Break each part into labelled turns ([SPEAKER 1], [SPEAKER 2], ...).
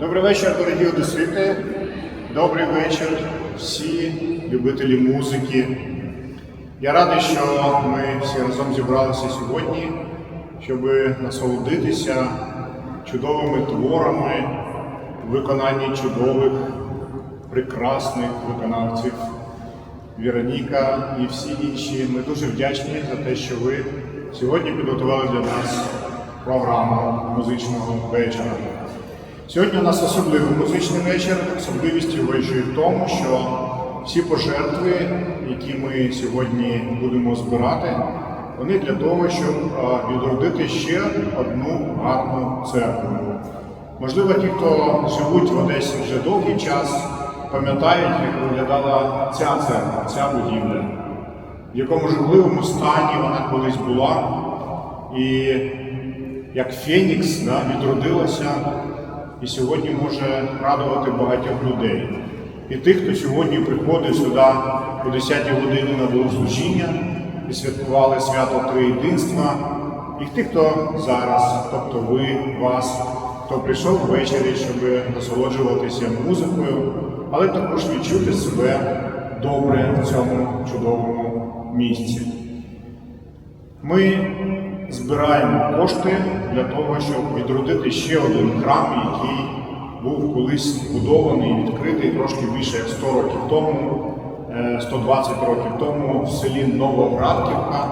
[SPEAKER 1] Добрий вечір, дорогі одесити. Добрий вечір, всі любителі музики. Я радий, що ми всі разом зібралися сьогодні, щоб насолодитися чудовими творами виконанні чудових, прекрасних виконавців Вероніка і всі інші. Ми дуже вдячні за те, що ви сьогодні підготували для нас програму музичного вечора. Сьогодні у нас особливий музичний вечір. Особливість його ще й в тому, що всі пожертви, які ми сьогодні будемо збирати, вони для того, щоб відродити ще одну гарну церкву. Можливо, ті, хто живуть в Одесі вже довгий час, пам'ятають, як виглядала ця церква, ця будівля, в якому жахливому стані вона колись була, і як Фенікс да, відродилася і сьогодні може радувати багатьох людей. І тих, хто сьогодні приходить сюди о 10 годині на богослужіння і святкували свято Триєдинства, і тих, хто зараз, тобто ви, вас, хто прийшов ввечері, щоб насолоджуватися музикою, але також відчути себе добре в цьому чудовому місці. Ми збираємо кошти для того, щоб відродити ще один храм, який був колись будований відкритий трошки більше як 100 років тому, е, 120 років тому в селі Новоградківка,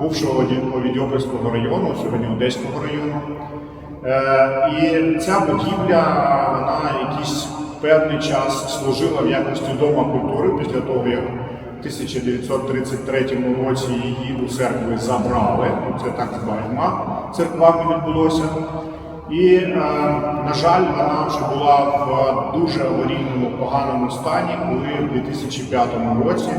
[SPEAKER 1] бувшого Овідьопольського району, сьогодні Одеського району. Е, І ця будівля, вона якийсь певний час служила в якості дома культури після того, як 1933 році її у церкви забрали. Це так багатьма церквами відбулося. І, е, на жаль, вона вже була в дуже аварійному поганому стані, коли в 2005 році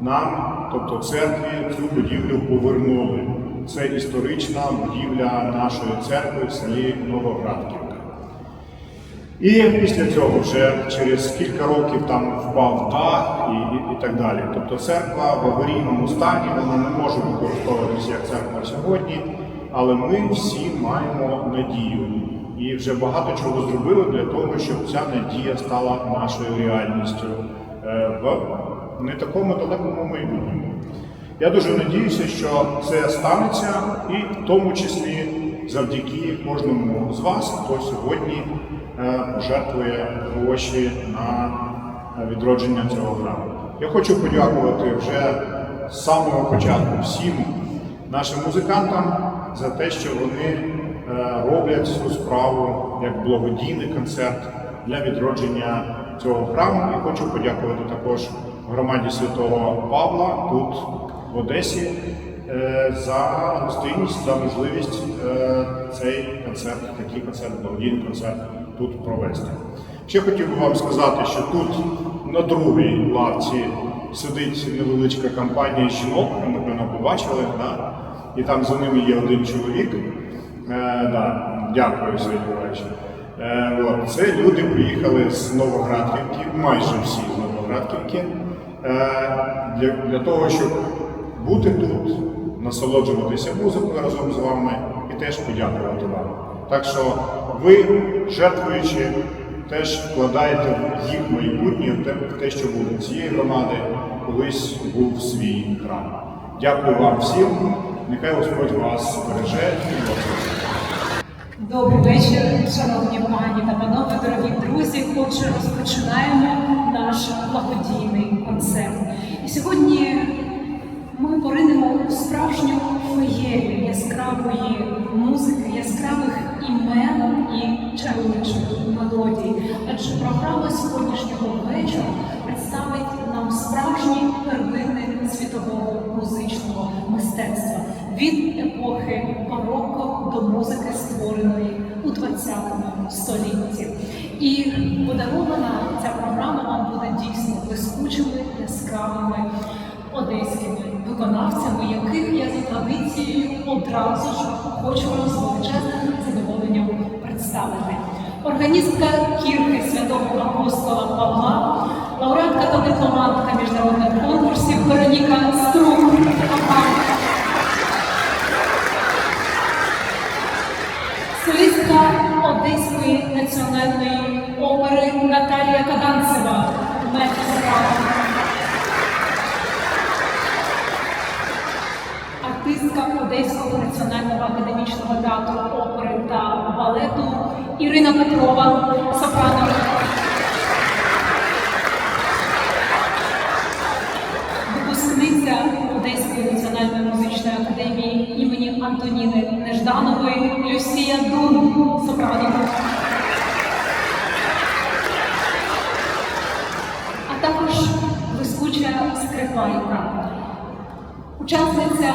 [SPEAKER 1] нам, тобто церкві, цю будівлю повернули. Це історична будівля нашої церкви в селі Новоградківка. І після цього вже через кілька років там впав дах і, і, і так далі. Тобто церква в аварійному стані, вона не може використовуватися як церква сьогодні, але ми всі маємо надію. І вже багато чого зробили для того, щоб ця надія стала нашою реальністю е, в не такому далекому майбутньому. Я дуже надіюся, що це станеться, і в тому числі завдяки кожному з вас, хто сьогодні е, жертвує гроші на е, відродження цього храму. Я хочу подякувати вже з самого початку всім нашим музикантам за те, що вони е, роблять цю справу як благодійний концерт для відродження цього храму. І хочу подякувати також громаді святого Павла тут в Одесі за гостинність, за можливість е, цей концерт, такий концерт, благодійний концерт тут провести. Ще хотів би вам сказати, що тут на другій лавці сидить невеличка компанія жінок, ви, напевно, побачили, да? і там за ними є один чоловік. Е, да, дякую, Сергій Іванович. Е, це люди приїхали з Новоградківки, майже всі з Новоградківки, е, для, для того, щоб бути тут, насолоджуватися музикою разом з вами і теж подякувати вам. Так що ви, жертвуючи, теж вкладаєте в їх майбутнє, в те, що буде цієї громади, колись був свій храм. Дякую вам всім. Нехай Господь вас береже і благословить.
[SPEAKER 2] Добрий вечір, шановні пані та панове, дорогі друзі. Отже, розпочинаємо наш благодійний концерт. І сьогодні ми поринемо у справжню феєрію яскравої музики, яскравих імен і чарівничих мелодій. Адже програма сьогоднішнього вечора представить нам справжні первини світового музичного мистецтва від епохи бароко до музики, створеної у 20 столітті. І подарована ця програма вам буде дійсно блискучими, яскравими одеськими виконавцями, яких я за традицією одразу ж хочу вам з величезним задоволенням представити. Органістка кірки святого апостола Павла, лауреатка та дипломантка міжнародних конкурсів Вероніка Струк. Солістка Одеської національної опери Наталія Каданцева, мецо-сопрано. Артистка Одеського національного академічного театру опери та балету Ірина Петрова, сопрано. Випускниця Одеської національної музичної академії імені Антоніни Нежданової Люсія Дун, сопрано. Учасниця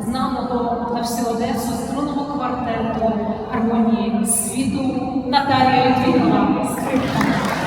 [SPEAKER 2] знаного на всю Одесу струнного квартету гармонії світу Наталія Літвінова, скрипка.